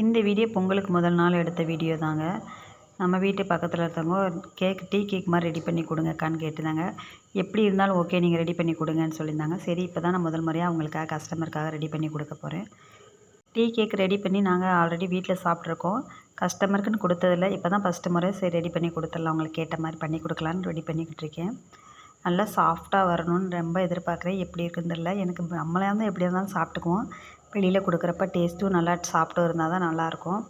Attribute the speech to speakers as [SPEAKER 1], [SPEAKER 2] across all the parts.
[SPEAKER 1] இந்த வீடியோ பொங்கலுக்கு முதல் நாள் எடுத்த வீடியோ தாங்க. நம்ம வீட்டு பக்கத்தில் இருக்கவங்க கேக் டீ கேக் மாதிரி ரெடி பண்ணி கொடுங்கக்கான்னு கேட்டுதாங்க எப்படி இருந்தாலும் ஓகே நீங்கள் ரெடி பண்ணி கொடுங்கன்னு சொல்லியிருந்தாங்க. சரி இப்போ தான் நான் முதல் முறையாக அவங்களுக்காக கஸ்டமருக்காக ரெடி பண்ணி கொடுக்க போகிறேன் டீ கேக் ரெடி பண்ணி நாங்கள் ஆல்ரெடி வீட்டில் சாப்பிட்ருக்கோம் கஸ்டமருக்குன்னு கொடுத்ததில்ல. இப்போ தான் ஃபஸ்ட்டு முறை சரி ரெடி பண்ணி கொடுத்துடலாம். அவங்களுக்கு கேட்ட மாதிரி பண்ணி கொடுக்கலான்னு ரெடி பண்ணிக்கிட்டு இருக்கேன். நல்லா சாஃப்டாக வரணும்னு ரொம்ப எதிர்பார்க்குறேன். எப்படி இருக்குன்னு தெரில எனக்கு நம்மளே இருந்தால் எப்படி இருந்தாலும் சாப்பிட்டுக்குவோம். வெளியில் கொடுக்குறப்ப டேஸ்ட்டும் நல்லா சாப்பிட்டு இருந்தால் தான் நல்லாயிருக்கும்.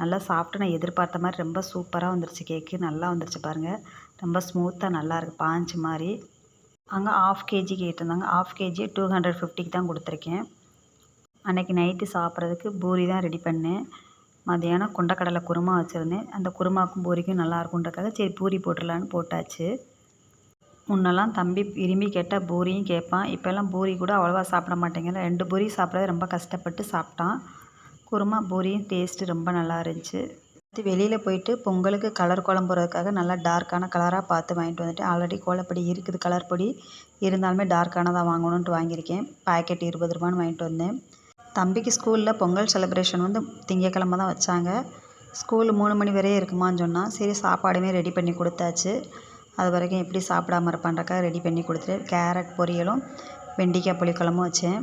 [SPEAKER 1] நல்லா சாப்பிட்டு நான் எதிர்பார்த்த மாதிரி ரொம்ப சூப்பராக வந்துருச்சு கேக்கு நல்லா வந்துருச்சு பாருங்கள் ரொம்ப ஸ்மூத்தாக நல்லா இருக்குது பாஞ்சு மாதிரி அங்கே ஆஃப் கேஜி கேட்டிருந்தாங்க. ஆஃப் கேஜி டூ ஹண்ட்ரட் ஃபிஃப்டிக்கு தான் கொடுத்துருக்கேன். அன்றைக்கி நைட்டு சாப்பிட்றதுக்கு பூரி தான் ரெடி பண்ணேன். மதியானம் கொண்டக்கடலை குருமா வச்சுருந்தேன். அந்த குருமாக்கும் பூரிக்கும் நல்லா இருக்குன்றக்காக சரி பூரி போட்டுடலான்னு போட்டாச்சு. முன்னெல்லாம் தம்பி விரும்பி கேட்டால் பூரியும் கேட்பான். இப்போல்லாம் பூரி கூட அவ்வளோவா சாப்பிட மாட்டேங்கிறான். ரெண்டு பூரி சாப்பிட்றது ரொம்ப கஷ்டப்பட்டு சாப்பிட்டான். குருமா பூரியும் டேஸ்ட்டு ரொம்ப நல்லா இருந்துச்சு. அடுத்து வெளியில் போயிட்டு பொங்கலுக்கு கலர் குழம்புறதுக்காக நல்லா டார்க்கான கலராக பார்த்து வாங்கிட்டு வந்துட்டு ஆல்ரெடி கோலப்பொடி இருக்குது கலர் பொடி. இருந்தாலுமே டார்க்கானதாக வாங்கணுன்ட்டு வாங்கியிருக்கேன். பாக்கெட் இருபது ரூபான்னு வாங்கிட்டு வந்தேன். தம்பிக்கு ஸ்கூலில் பொங்கல் செலிப்ரேஷன் வந்து திங்கக்கிழமை தான் வச்சாங்க. ஸ்கூல் மூணு மணி வரையே இருக்குமான்னு சொன்னால் சரி சாப்பாடுமே ரெடி பண்ணி கொடுத்தாச்சு. அது வரைக்கும் எப்படி சாப்பிடாம இருப்பான்றக்காக ரெடி பண்ணி கொடுத்துட்டு கேரட் பொரியலும் வெண்டிக்காய் புளிக்குழம்பும் வச்சேன்.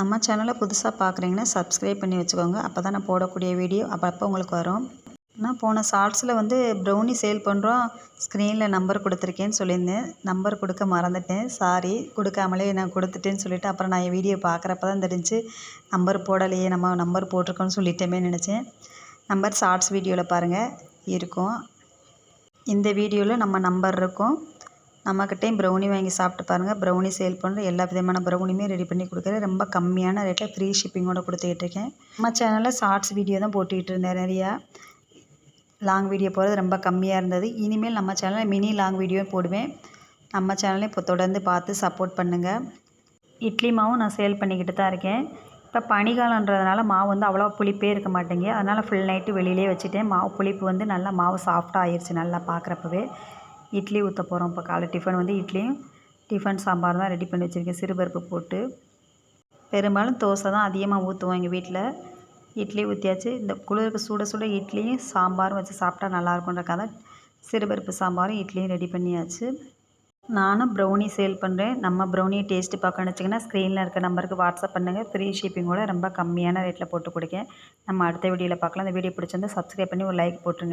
[SPEAKER 1] நம்ம சேனலை புதுசாக பார்க்குறீங்கன்னா சப்ஸ்கிரைப் பண்ணி வச்சுக்கோங்க. அப்போ தான் நான் போடக்கூடிய வீடியோ அப்பப்போ உங்களுக்கு வரும். நான் போன ஷார்ட்ஸில் வந்து ப்ரௌனி சேல் பண்ணுறோம் ஸ்க்ரீனில் நம்பர் கொடுத்துருக்கேன்னு சொல்லியிருந்தேன். நம்பர் கொடுக்க மறந்துட்டேன். சாரி கொடுக்காமலே நான் கொடுத்துட்டேன்னு சொல்லிவிட்டு அப்புறம் நான் என் வீடியோ பார்க்குறப்ப தான் தெரிஞ்சு நம்பர் போடலையே நம்ம நம்பர் போட்டிருக்கோன்னு சொல்லிட்டேமே நினச்சேன். நம்பர் ஷார்ட்ஸ் வீடியோவில் பாருங்கள் இருக்கும். இந்த வீடியோவில் நம்ம நம்பர் இருக்கும். நம்மக்கிட்டேயும் ப்ரௌனி வாங்கி சாப்பிட்டு பாருங்கள் ப்ரௌனி சேல் பண்ணுற எல்லா விதமான ப்ரௌனியுமே ரெடி பண்ணி கொடுக்குறேன். ரொம்ப கம்மியான ரேட்டில் ஃப்ரீ ஷிப்பிங்கோடு கொடுத்துக்கிட்டு இருக்கேன். நம்ம சேனலில் ஷார்ட்ஸ் வீடியோ தான் போட்டுக்கிட்டு இருந்தேன் நிறையா. லாங் வீடியோ போகிறது ரொம்ப கம்மியாக இருந்தது. இனிமேல் நம்ம சேனலில் மினி லாங் வீடியோ போடுவேன். நம்ம சேனலையும் இப்போ தொடர்ந்து பார்த்து சப்போர்ட் பண்ணுங்கள் இட்லி மாவும் நான் சேல் பண்ணிக்கிட்டு தான் இருக்கேன். இப்போ பனிக்காலன்றதுனால மாவு வந்து அவ்வளோ புளிப்பே இருக்க மாட்டேங்குது. அதனால் ஃபுல் நைட்டு வெளியிலே வச்சுட்டேன் மாவு புளிப்பு வந்து நல்லா மாவு சாஃப்டாக ஆயிடுச்சு நல்லா பார்க்குறப்பவே இட்லி ஊற்ற போகிறோம் இப்போ காலை டிஃபன் வந்து இட்லியும் டிஃபன் சாம்பார் தான் ரெடி பண்ணி வச்சுருக்கேன். சிறுபருப்பு போட்டு. பெரும்பாலும் தோசை தான் அதிகமாக ஊற்றுவோம் எங்கள் வீட்டில் இட்லி ஊற்றியாச்சு இந்த குளிருக்கு சுட சுட இட்லியும் சாம்பாரும் வச்சு சாப்பிட்டா நல்லாயிருக்குன்றக்காக சிறுபருப்பு சாம்பாரும் இட்லியும் ரெடி பண்ணியாச்சு. நானும் ப்ரௌனி சேல் பண்ணுறேன் நம்ம ப்ரௌனியை டேஸ்ட்டு பார்க்க நினச்சிங்கன்னா ஸ்க்ரீனில் இருக்க நம்பருக்கு வாட்ஸ்அப் பண்ணுங்கள் ஃப்ரீ ஷிப்பிங்கோட ரொம்ப கம்மியான ரேட்டில் போட்டு கொடுக்கேன் நம்ம அடுத்த வீடியோவில் பார்க்கலாம். அந்த வீடியோ பிடிச்சிருந்து சப்ஸ்கிரைப் பண்ணி ஒரு லைக் போட்டுருங்க.